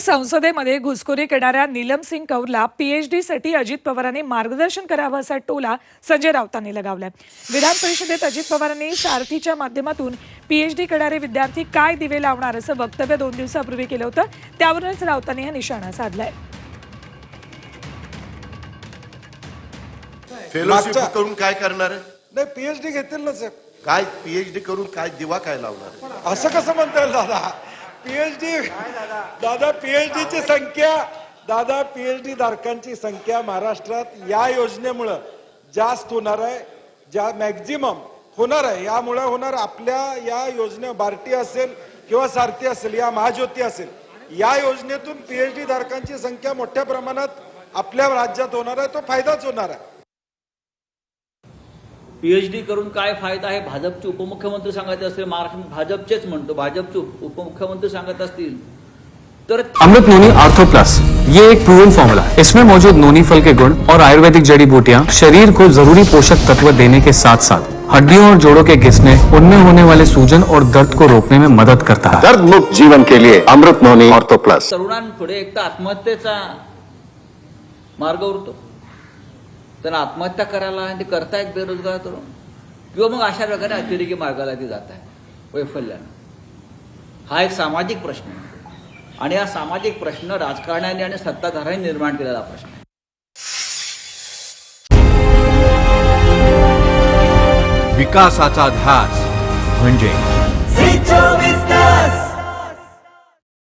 संसदेमध्ये घुसखोरी करणाऱ्या नीलम सिंग कौरला पीएचडी साठी अजित पवारांनी मार्गदर्शन करावं असा टोला संजय राऊतांनी लगावलाय. विधान परिषदेत अजित पवारांनी सारथीच्या माध्यमातून पीएचडी करणारे विद्यार्थी काय दिवे लावणार असं वक्तव्य दोन दिवसापूर्वी केलं होतं त्यावरूनच राऊतांनी हा निशाणा साधलाय. फेलोशिप करून काय करणार? आहे नाही पीएचडी घेतील ना साहेब. काय पीएचडी करून काय दिवा काय लावणार? असं कसं म्हणता येईल दादा? पीएचडी? दादा पीएचडी ची संख्या दादा पीएचडी धारकांची संख्या महाराष्ट्रात या योजनेमुळं जास्त होणार आहे ज्या मॅक्झिमम होणार आहे. यामुळे होणार आपल्या या योजने बार्टी असेल किंवा सारथी असेल या महाज्योती असेल. या योजनेतून पीएचडी धारकांची संख्या मोठ्या प्रमाणात आपल्या राज्यात होणार आहे तो फायदाच होणार आहे. पीएचडी करून काय फायदा आहे? भाजपचे उपमुख्यमंत्री सांगत असतील महाराष्ट्र भाजपचेच म्हणतो. भाजपचे उप- उपमुख्यमंत्री सांगत असतील. तर अमृत नोनी आर्थो प्लस ये एक प्रूवन फॉर्मूला इसमें मौजूद नोनी फल के गुण और आयुर्वेदिक जड़ी बूटियाँ शरीर को जरूरी पोषक तत्व देने के साथ साथ हड्डियों और जोड़ों के घिसने उनमें होने वाले सूजन और दर्द को रोकने में मदद करता है। दर्द मुक्त जीवन के लिए अमृत नोनी ऑर्थो प्लस तरुणांपुढे एक तर आत्महत्येचा मार्ग उरतो. त्यांना आत्महत्या करायला आणि ते करतायत बेरोजगार तरुण? किंवा मग अशा प्रकारे अतिरेकी मार्गाला ते जात आहे वैफल्यानं? हा एक सामाजिक प्रश्न आहे. आणि हा सामाजिक प्रश्न राजकारण्याने आणि सत्ताधाऱ्यांनी निर्माण केलेला प्रश्न आहे. विकासाचा ध्यास म्हणजे